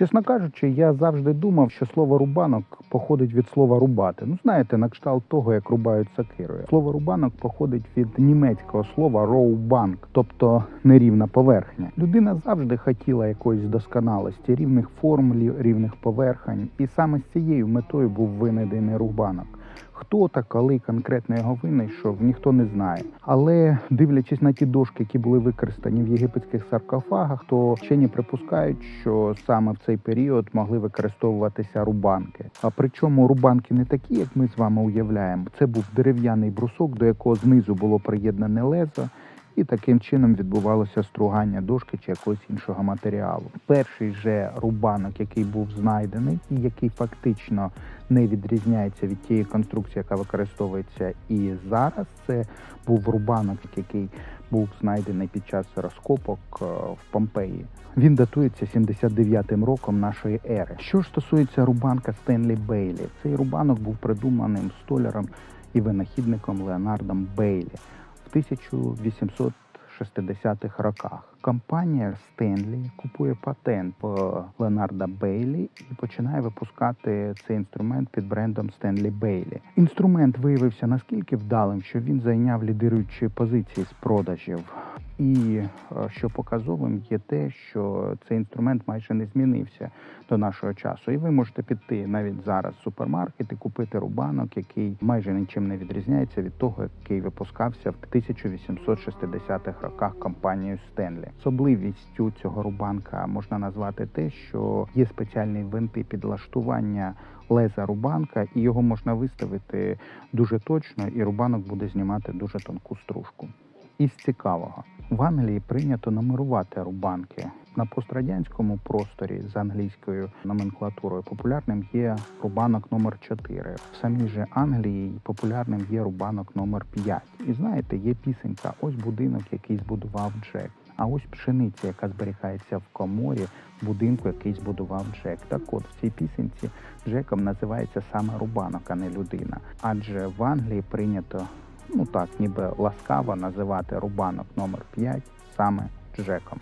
Чесно кажучи, я завжди думав, що слово рубанок походить від слова рубати. Ну, знаєте, на кшталт того, як рубають сакирою. Слово рубанок походить від німецького слова роубанк, тобто нерівна поверхня. Людина завжди хотіла якоїсь досконалості, рівних форм, рівних поверхень, і саме з цією метою був винайдений рубанок. Хто та коли конкретно його винайшов, ніхто не знає. Але дивлячись на ті дошки, які були використані в єгипетських саркофагах, то вчені припускають, що саме в цей період могли використовуватися рубанки. А причому рубанки не такі, як ми з вами уявляємо. Це був дерев'яний брусок, до якого знизу було приєднане лезо. І таким чином відбувалося стругання дошки чи якогось іншого матеріалу. Перший же рубанок, який був знайдений, і який фактично не відрізняється від тієї конструкції, яка використовується і зараз. Це був рубанок, який був знайдений під час розкопок е, в Помпеї. Він датується 79-м роком нашої ери. Що ж стосується рубанка Стенлі Бейлі, цей рубанок був придуманим столяром і винахідником Леонардом Бейлі 1860-х роках. Компанія Стенлі купує патент по Леонарда Бейлі і починає випускати цей інструмент під брендом Стенлі Бейлі. Інструмент виявився наскільки вдалим, що він зайняв лідируючі позиції з продажів. І е, що показовим є те, що цей інструмент майже не змінився до нашого часу. І ви можете піти навіть зараз в супермаркет і купити рубанок, який майже нічим не відрізняється від того, який випускався в 1860-х роках компанією Стенлі. Особливістю цього рубанка можна назвати те, що є спеціальні винти підлаштування леза рубанка, і його можна виставити дуже точно, і рубанок буде знімати дуже тонку стружку. Із цікавого в Англії прийнято нумерувати рубанки. На пострадянському просторі з англійською номенклатурою популярним є рубанок номер 4 В самій же Англії популярним є рубанок номер 5 І знаєте, є пісенька: ось будинок, який збудував Джек. А ось пшениця, яка зберігається в коморі будинку, який збудував Джек. Так от в цій пісенці Джеком називається саме рубанок, а не людина. Адже в Англії прийнято ну так, ніби ласкаво називати рубанок номер 5 саме Джеком.